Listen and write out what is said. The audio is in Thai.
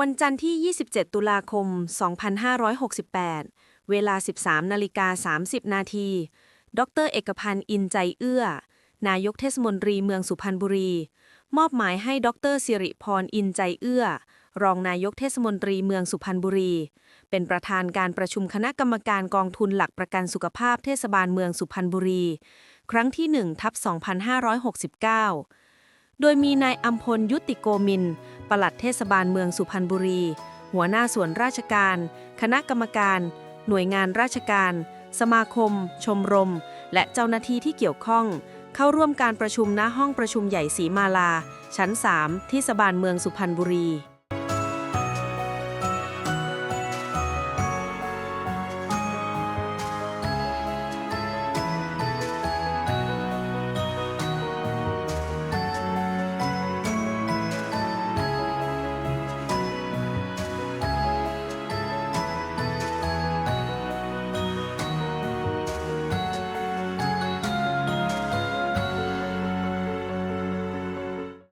วันจันทร์ที่ 27 ตุลาคม 2568 เวลา 13นาฬิกา30 นาที ดร เอกพันธ์ อินใจเอื้อ นายกเทศมนตรีเมืองสุพรรณบุรี มอบหมายให้ดรสิริพร อินใจเอื้อ รองนายกเทศมนตรีเมืองสุพรรณบุรี เป็นประธานการประชุมคณะกรรมการกองทุนหลักประกันสุขภาพเทศบาลเมืองสุพรรณบุรี ครั้งที่1ทับ2569 โดยมีนายอัมพลยุติโกมิน ปลัดเทศบาลเมืองสุพรรณบุรี หัวหน้าส่วนราชการ คณะกรรมการ หน่วยงานราชการ สมาคม ชมรม และเจ้าหน้าที่ที่เกี่ยวข้อง เข้าร่วมการประชุมณห้องประชุมใหญ่สีมาลา ชั้น 3 ที่สบานเมืองสุพรรณบุรี